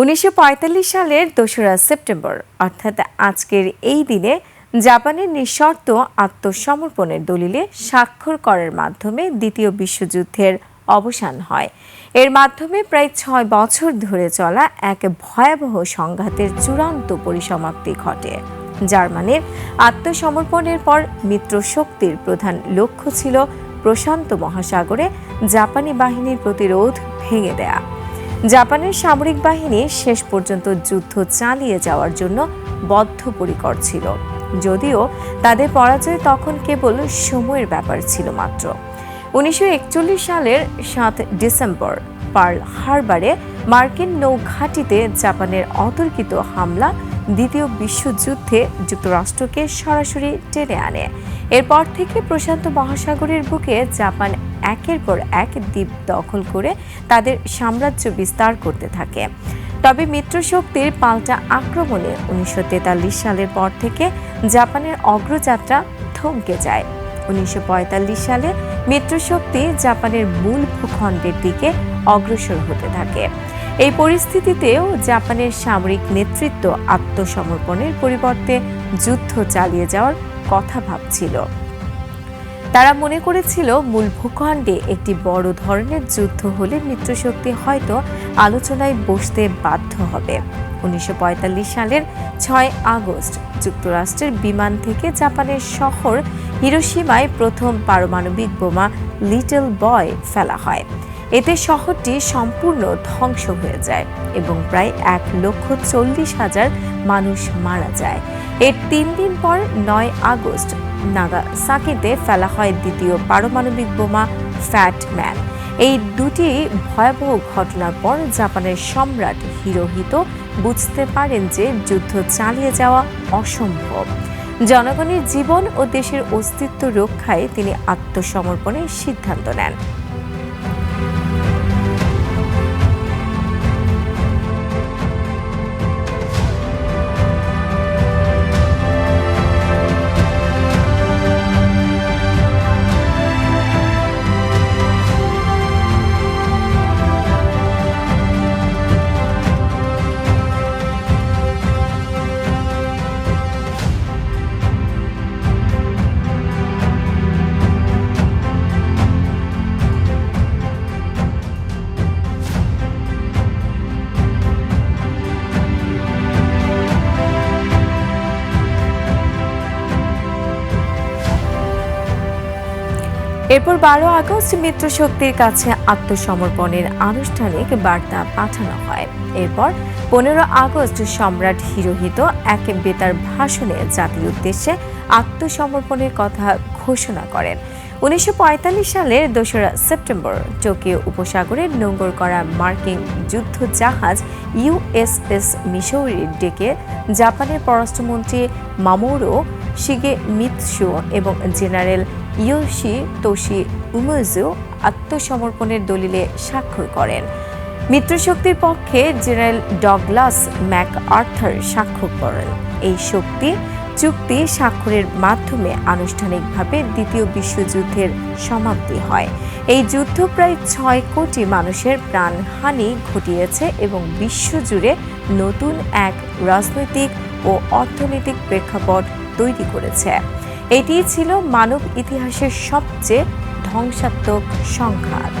উনিশশো পঁয়তাল্লিশ সালের দোসরা সেপ্টেম্বর, অর্থাৎ আজকের এই দিনে জাপানের নিঃশর্ত আত্মসমর্পণের দলিলে স্বাক্ষর করার মাধ্যমে দ্বিতীয় বিশ্বযুদ্ধের অবসান হয়। এর মাধ্যমে প্রায় ছয় বছর ধরে চলা এক ভয়াবহ সংঘাতের চূড়ান্ত পরিসমাপ্তি ঘটে। জার্মানির আত্মসমর্পণের পর মিত্র শক্তির প্রধান লক্ষ্য ছিল প্রশান্ত মহাসাগরে জাপানি বাহিনীর প্রতিরোধ ভেঙে দেয়া। জাপানের সামরিক বাহিনী শেষ পর্যন্ত যুদ্ধ চালিয়ে যাওয়ার জন্য বদ্ধপরিকর ছিল। যদিও তাদের পরাজয় তখন কেবল সময়ের ব্যাপার ছিল মাত্র। উনিশশো একচল্লিশ সালের সাত ডিসেম্বর, পার্ল হারবারে মার্কিন নৌঘাঁটিতে জাপানের অতর্কিত হামলা দ্বিতীয় বিশ্বযুদ্ধে যুক্তরাষ্ট্রকে সরাসরি টেনে আনে। এরপর থেকে প্রশান্ত মহাসাগরের বুকে জাপান একের পর এক দ্বীপ দখল করে তাদের সাম্রাজ্য বিস্তার করতে থাকে। তবে মিত্রশক্তির পাল্টা আক্রমণে উনিশশো তেতাল্লিশ সালের পর থেকে জাপানের অগ্রযাত্রা থমকে যায়। উনিশশো পঁয়তাল্লিশ সালে মিত্রশক্তি জাপানের মূল ভূখণ্ডের দিকে অগ্রসর হতে থাকে। এই পরিস্থিতিতেও জাপানের সামরিক নেতৃত্ব আত্মসমর্পণের পরিবর্তে যুদ্ধ চালিয়ে যাওয়ার কথা ভাবছিল। তারা মনে করেছিল মূল ভূখণ্ডে একটি বড় ধরনের যুদ্ধ হলে মিত্রশক্তি হয়তো আলোচনায় বসতে বাধ্য হবে। উনিশশো পঁয়তাল্লিশ সালের ছয় আগস্ট যুক্তরাষ্ট্রের বিমান থেকে জাপানের শহর হিরোসীমায় প্রথম পারমাণবিক বোমা লিটল বয় ফেলা হয়। এতে শহরটি সম্পূর্ণ ধ্বংস হয়ে যায় এবং প্রায় এক লক্ষ চল্লিশ হাজার মানুষ মারা যায়। এর তিন দিন পর নয় আগস্ট নাগাসাকিতে ফেলা হয় দ্বিতীয় পারমাণবিক বোমা ফ্যাট ম্যান। এই দুটি ভয়াবহ ঘটনার পর জাপানের সম্রাট হিরোহিত বুঝতে পারেন যে যুদ্ধ চালিয়ে যাওয়া অসম্ভব। জনগণের জীবন ও দেশের অস্তিত্ব রক্ষায় তিনি আত্মসমর্পণের সিদ্ধান্ত নেন। এরপর বারো আগস্ট মিত্রশক্তির কাছে আত্মসমর্পণের আনুষ্ঠানিক বার্তা পাঠানো হয়। এরপর পনেরো আগস্ট সম্রাট হিরোহিত এক বেতার ভাষণে জাতির উদ্দেশ্যে আত্মসমর্পণের কথা ঘোষণা করেন। উনিশশো পঁয়তাল্লিশ সালের দোসরা সেপ্টেম্বর টোকিও উপসাগরে নোঙ্গর করা মার্কিন যুদ্ধ জাহাজ ইউএসএস মিসৌরির ডেকে জাপানের পররাষ্ট্রমন্ত্রী মামোরো শিগে মিৎসু এবং জেনারেল ইয়োশি তোশি উমজু আত্মসমর্পণের দলিলে স্বাক্ষর করেন। মিত্রশক্তির পক্ষে জেনারেল ডগলাস ম্যাক আর্থার স্বাক্ষর করেন। এই শক্তি চুক্তি স্বাক্ষরের মাধ্যমে আনুষ্ঠানিকভাবে দ্বিতীয় বিশ্বযুদ্ধের সমাপ্তি হয়। এই যুদ্ধ প্রায় ছয় কোটি মানুষের প্রাণহানি ঘটিয়েছে এবং বিশ্বজুড়ে নতুন এক রাজনৈতিক ও অর্থনৈতিক প্রেক্ষাপট তৈরি করেছে। এটি ছিল মানব ইতিহাসের সবচেয়ে ধ্বংসাত্মক সংঘাত।